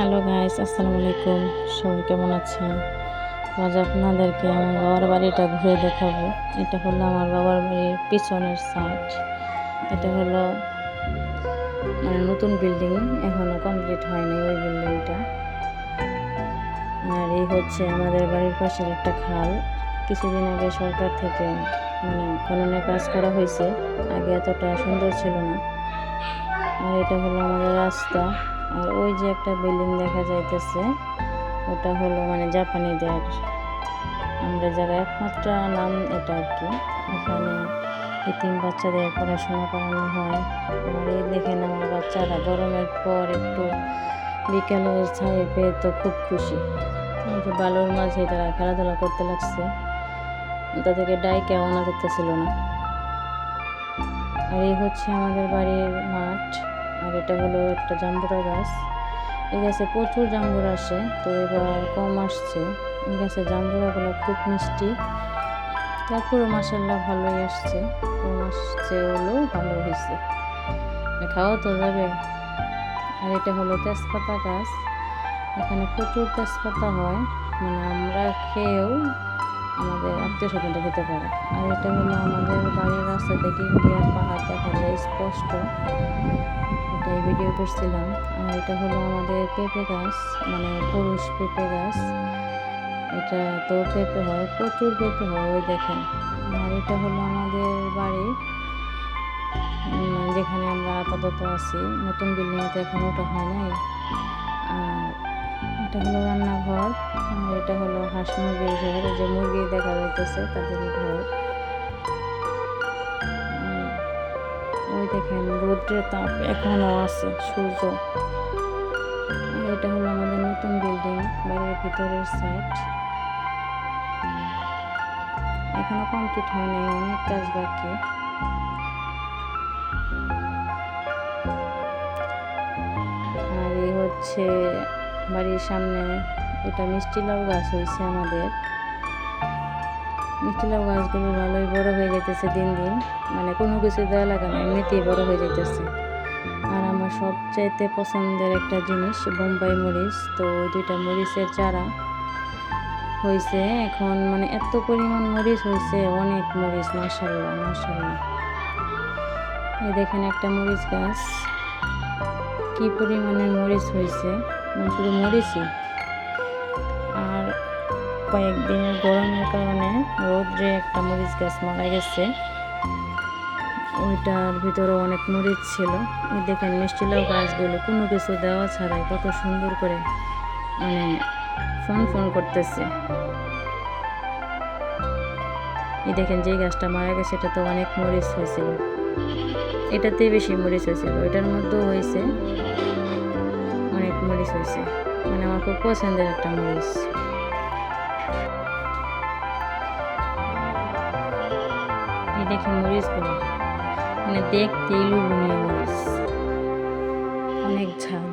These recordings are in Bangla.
হ্যালো গাইস, আসসালামু আলাইকুম। সবাই কেমন আছেন? আজ আপনাদেরকে আমার বাবার বাড়িটা ঘুরে দেখাবো। এটা হলো আমার বাবার বাড়ির পিছনের সাইড এটা হলো মানে নতুন বিল্ডিং এখনও কমপ্লিট হয়নি ওই বিল্ডিংটা আর এই হচ্ছে আমাদের বাড়ির পাশের একটা খাল। কিছুদিন আগে সরকার থেকে মানে খননের কাজ করা হয়েছে। আগে এতটা সুন্দর ছিল না। আর এটা হলো আমাদের রাস্তা। আর ওই যে একটা বিল্ডিং দেখা যাইতেছে, ওটা হলো মানে জাপানিদের। আমরা যারা একমাত্র নাম এটা আর কি। এখানে তিন বাচ্চাদের পড়াশোনা করানো হয়। আর এই দেখেন আমার বাচ্চারা, গরমের পর একটু বিকেলের ছায়ে পেয়ে তো খুব খুশি। যে বালুর মাঝে তারা খেলাধুলা করতে লাগছে। তাদেরকে ডাইকে আনা যেতেছিল না। আর এই হচ্ছে আমাদের বাড়ির মাঠ। আর এটা হলো একটা জাম্বুরা গাছ। এই গাছে প্রচুর জাম্বুর আসে, তো এবার কম আসছে। এই গাছের জাম্বুরাগুলো খুব মিষ্টি। তারপরও মাসাল্লাহ ভালোই আসছে। কম আসছে হলেও ভালো হয়েছে। খাওয়া তো যাবে। আর এটা হলো তেজপাতা গাছ। এখানে প্রচুর তেজপাতা হয়। মানে আমরা খেয়েও আমাদের আত্মীয় স্বজনটা খেতে পারে। আর এটা হলো আমাদের বাড়ির রাস্তা থেকে ইন্ডিয়ার পাহাড় দেখা যায় স্পষ্ট, এটাই ভিডিও করছিলাম। আর এটা হলো আমাদের পেঁপে গাছ মানে পুরুষ পেঁপে গাছ। এটা তো পেঁপে হয়, প্রচুর পেঁপে হয়, ওই দেখেন। আর এটা হলো আমাদের বাড়ি যেখানে আমরা আপাতত আছি। নতুন বিল্ডিংয়ে তো এখন ওটা হয় নাই। আর এটা হলো আর এটা হলো হাঁস মুরগির ঘর। যে মুরগি দেখা যাইতেছে তাদের ঘর। ওই দেখেন, রৌদ্রের তাপ এখনও আছে, সূর্য। এটা হলো আমাদের নতুন বিল্ডিং, বাড়ির ভিতরের সাইড এখনও কমপ্লিট হয় নাই, অনেক কাজ বাকি। আর এই হচ্ছে বাড়ির সামনে এটা মিষ্টি লাউ গাছ হয়েছে আমাদের। মিষ্টি লাউ গাছগুলো ভালোই বড় হয়ে যাইতেছে দিন দিন। মানে কোনো কিছু দেওয়া লাগে না, এমনিতেই বড় হয়ে যাইতেছে। আর আমার সবচাইতে পছন্দের একটা জিনিস বোম্বাই মরিচ। তো দুইটা মরিচের চারা হয়েছে। এখন মানে এত পরিমাণ মরিচ হয়েছে, অনেক মরিচ মাসাল্লাহ মাসাল্লাহ এই দেখেন একটা মরিচ গাছ। কি পরিমাণের মরিচ হয়েছে? মানে শুধু মরিচই। কয়েকদিনের গরমের কারণে রোদ্রে একটা মরিচ গাছ মারা গেছে। ওইটার ভিতরে অনেক মরিচ ছিল। দেখেন মিষ্টি লাউ গাছগুলো, কোনো কিছু দেওয়া ছাড়াই কত সুন্দর করে মানে ফোন ফোন করতেছে। এই দেখেন যে গাছটা মারা গেছে এটা তো অনেক মরিচ হয়েছিল। এটাতে বেশি মরিচ হয়েছিল। এটার মধ্যেও হয়েছে অনেক মরিচ হয়েছে। মানে আমার খুব পছন্দের একটা মরিচ। দেখেন মরিচগুলো মানে দেখতেই লুবনীয় মরিচ। অনেক ঝাল।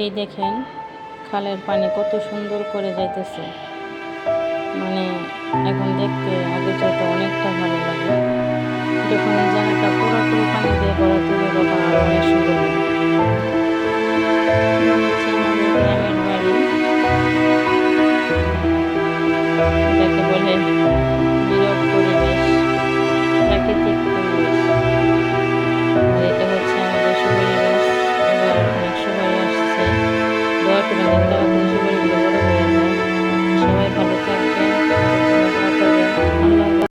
এই দেখেন, খালের পানি কত সুন্দর করে যাইতেছে। মানে এখন দেখতে আগে চাইতে অনেকটা ভালো লাগে। যখন এই জায়গাটা পুরোপুরি পানি দিয়ে ভরা তুলে তখন আরও অনেক সুন্দর